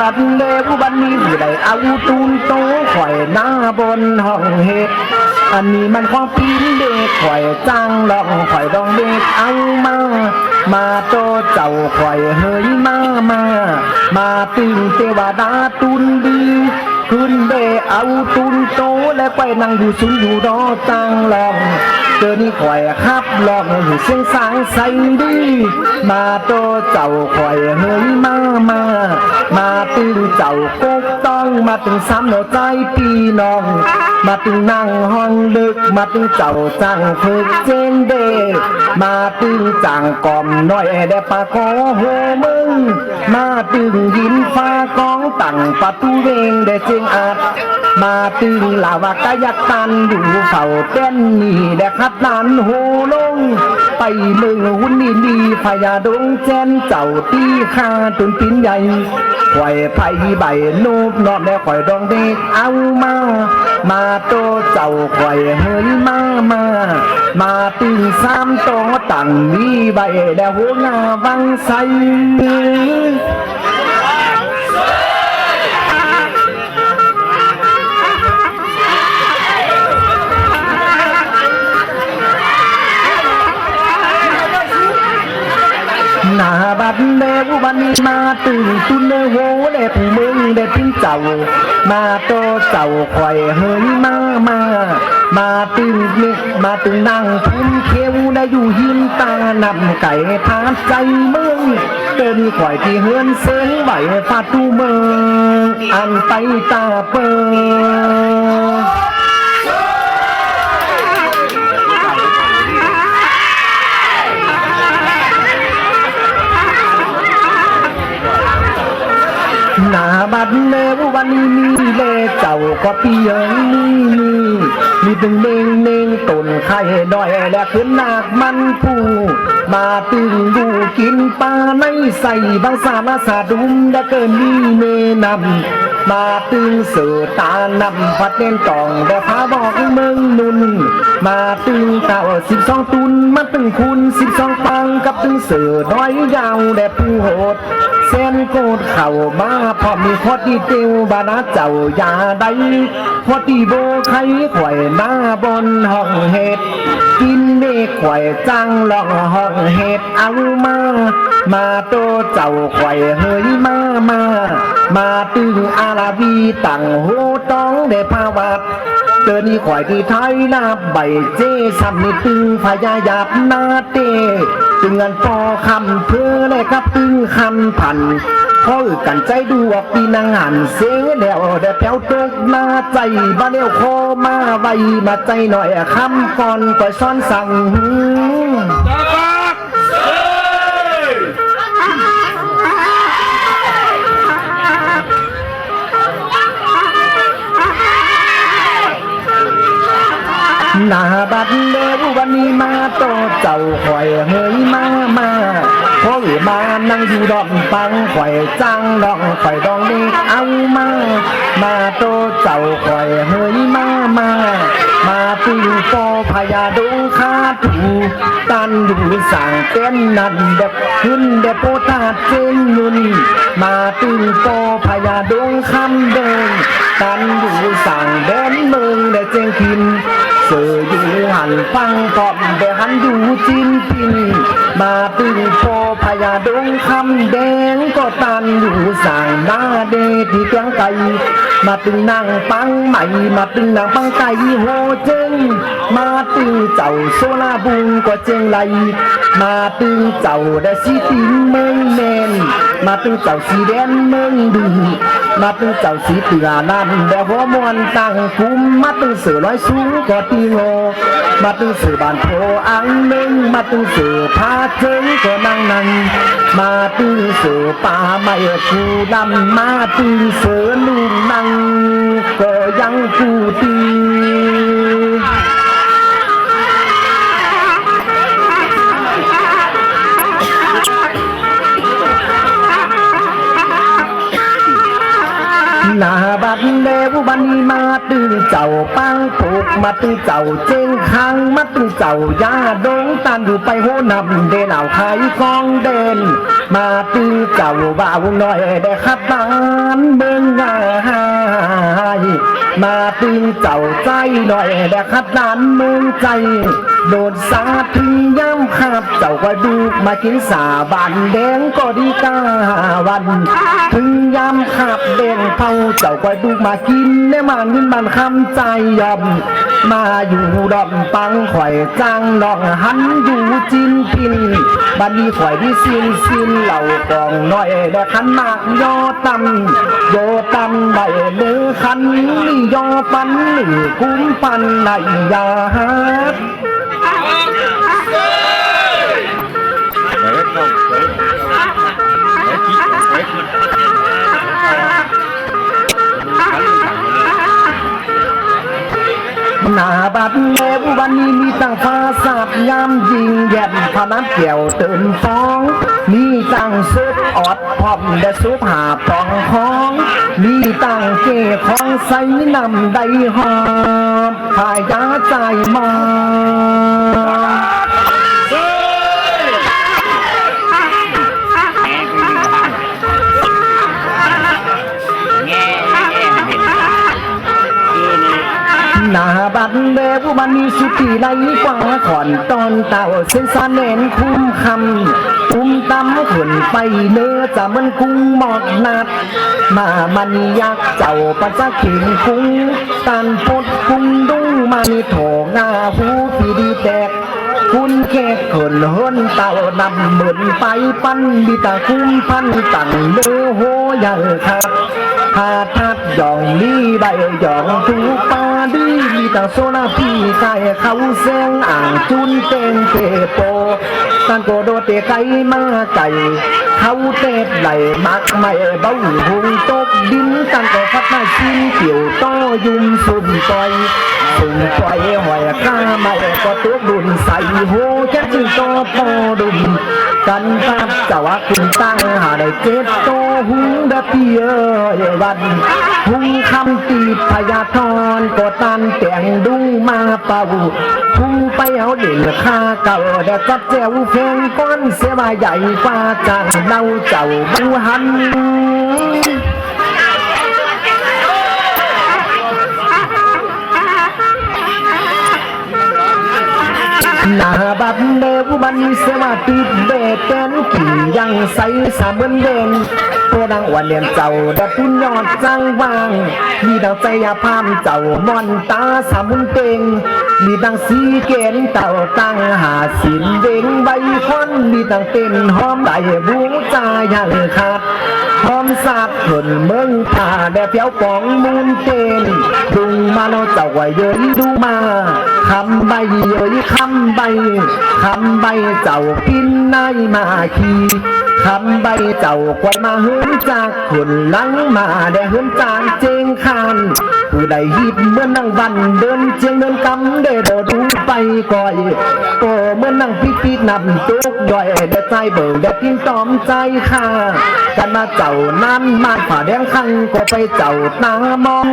บัดเลวบันนี้ผู้ใดเอาตูนโตข่อยหน้าบนห้องเฮ็ดอันนี้มันของปีนเด็กข่อยจ้างลองข่อยดองเด็กเอามา มาโตเจ้าข่อยเฮยมามา มาติงเทวดาตุนดี ขึ้นเดเอาตุนโตและไปนั่งอยู่สูงอยู่รอจ้างลองเจอนี่ข่อยครับลองอยู่เสียงสางใสดี มาโตเจ้าข่อยเฮ้ยมามา มาตึงเจ้ากกต้องมาตึงซ้ำหัวใจพี่น้อง มาตึงนั่งห้องลึก มาตึงเจ้าจังฝึกเจนเด มาตึงจังกล่อมน้อยแดปากอโหมึง มาตึงยินฟ้ากองตั้งประตูเวงได้เจงอาจมาตึงลาวากายักตันอยู่เฝ้าเต้นนี่แดคัดลานโหลง ไปเมืองหุ่นนี่ดีพญาดงแจนเจ้าตีข้าตุนปินใหญ่ข่อยไผ่ใบนูบนอบแด่ข่อยดองเด็กเอามา มาโตเจ้าข่อยเฮยมามา มาตึงสามโตตั้งมีใบแด่หัวงาวังใส มันมาตึงตุนเนโหแด่ผู้มึงได้พิ้งเจ้ามาโตเจ้าข่อยเฮยมามามาตึงเน็กมาตึงนั่งพุ่มเขวได้อยู่หินตานำไก่ทานใจเมืองเดินข่อยที่เฮือนเสียงไหวฟาดตูเมืองอันไปตาเปิงาดเลววันนี้มีเลเจ้าก็เพียงนี้มีมีตึงเน่งเน่ งต้นไข่ดอยและขึ้นหนากมันผู้มาตึงดูกินปลาในใส่บางสามาสาดุมและเกินมีเมนำมาตึงเสือตานำพัดเน้นกล่องและพาบอกเมืองนุน มาตึงเต่าสิบสองตุนมาตึงคุณสิบสองปังกับตึงเสือน้อยยาวและผู้โหดเส้นโกดเข่ามาพอมีพอดีเตียวบานาเจ้ายาได้พอดีโบไข่ข่อยหน้าบนห้องเห็ดกินเมฆข่อยจังลองห้องเห็ดเอามา มาโตเจ้าข่อยเฮ้ยมามา มาตึงอาลาบีตั้งหูต้องได้ภาวะ เจอนี่ข่อยที่ไทยนาใบเจซ้ำนี่ตึงพยายามนาเตตึงเงินพอคำเพื่อเลยครับตึงคำพันเขาอึกันใจดูว่าปีนางหันเสียแล้วได้แถวตกหน้าใจบ้าเลี้ยวโคมาไวมาใจหน่อยคำก่อนก่อยซ้อนสั่ง หน้าบัดเลววันนี้มาโตเจ้าข่อยเฮ้ยมามาพอมานั่งอยู่ดอกปังข่อยจังดอกข่อยดองเด็กเอามา มาโตเจ้าข่อยเฮ้ยมามามาตึงโปพญาดงคาถูตันอยู่สั่งเต้นนั่นเด็กขึ้นเด็กโปตาเจนยุนมาตึงโปพญาดงคำเดินตันอยู่สั่งเดินเมืองได้เจงกิน เสืออยู่หันฟังกอบแต่หันอยู่จินพินมาตึงโพพญาดงคำแดงก็ตันอยู่สั่งนาเดที่กลางไกมาตึงนางปังใหม่มาตึงนางปังไก่โหเจงมาตึงเจ้าโซลาบุงก็เจงไหลมาตึงเจ้าได้สีติงเมืองแมนมาตึงเจ้าสีแดนเมืองดือมาตึงเจ้าสีเตือนั่นแต่หัวมวนตั้งคุ้มมาตึงเสือร้อยสูงก็ตีโงมาตึงเสือบานโพอังหนึ่งมาตึงเสือพาเทิงก็นั่งนั่งมาตึงเสือป่าไม่คูดำมาตึงเสือลุงนั่งก็ยังกูตีหน้าบัดดเดวบันนี้มา ตื้อเจ้าปังถูกมาตื้อเจ้าเจ้งคังมาตื้อเจ้ายาดงตันอยู่ไปโหนำเดนเอาไข่กองเด่นมาตื้อเจ้าบ่าวน้อยได้ขับบ้านเมืองง่าย มาตื้อเจ้าใจหน่อยได้ขับด้านเมืองใจ โดดสาถึงย่ำขับเจ้าก็ดูมากินสาบานแดงก็ดีกาวัน ถึงยามขับเด่นเผาเจ้าก็ดูมากินแน่มาเงินมันคำใจยอมมาอยู่ดอมปังข่อยจ้างนองหันอยู่จินพินบันนี้ข่อยที่สิ้นสิ้นเหล่ากองน้อยได้ขันมากยอตำโยตำได้เนื้อขันนี่ยอปันหนึ่งคุ้มปันในยาฮัดหน้าบัด ยิงแย่มพนันเกี่ยวตื่นฟ้อง มีตั้งซุปออดพร้อมและซุปหาปองของ มีตั้งเกของใส่นำได้หอมพายาใจมา ดเดวมันมีสุติไรกว่าขอนตอนเต่าเส้นสาเนนคุ้มคำคุ้มตำขึ้นไปเนื้อจะมันกุ้งหมอกนัด มามันยักษ์เจ้าปัสสขินกุ้งตันปดกุ้งดุ้งมันโถงาหูพีดีแตก คุณแค่เขินเฮินเต่านำเหมือนไปปั้นบิตาคุ้มพันตั้งเนื้อโหใหญ่ครับหาทัดย่องนี้ได้หย่องถูกปาดีมีแต่โซนาพี่ไก่เขาเสียงอ่างจุนเต็งเตโปตันโกโดเตไก่มาไก่เขาเตะไหลมักไม่เบาหุงตกดินตันก็พัดมาชินเกี่ยวต้อยุ่มสุ่มต่อย สุ่มต่อยหอยข้าไม่ก็ตัวดุนใส่โหแค่จึงโตโตดุมกันตับจะว่าคุณตั้งหาได้เจ็ดโตหุงดะเปียวันหุงคำตีพยาธรก็ตันแต่งดุงมาเป่าหุงไปเอาเด่นค่าเก่าแดดจับแจวเพลงก้อนเสียมาใหญ่กว่าจังเนาเจ้าบูหัน Ah, บัดเดวบันเสมาติดเบเต้นกี่ยังใสสามเบนเด่นตัวดังวันเลียนเจ้าดับพุ่นยอดจังวางมีดังใจยาพามเจ้ามอนตาสามมุนเต็งมีดังสีเกณฑ์เต่าตั้งหาสินเด้งใบคอนมีดังเต้นหอมได้บูจาอย่างขาดพร้อมสาดผลเมืองตาแดดเพียวปองมูลเตนดุงมาโนเจ้าไหวเย้ยดูมาคำใบเยยคำใบคำใบเจ้าปินนายมาขีคำใบเจ้าควายมาเฮือนจากคนหลังมาได้เฮือนจานเจงคานผู้ใดหิบเมื่อนั่งวันเดินเจียงเดินกำเดโดดูไปก่อยโตเมื่อนั่งพิพินำตุกย่อยได้ใจเบิ่งได้ทิ้งตอมใจข้ากันมาเจ้านั้นมาผ่าแดงคังก็ไปเจ้าตามอง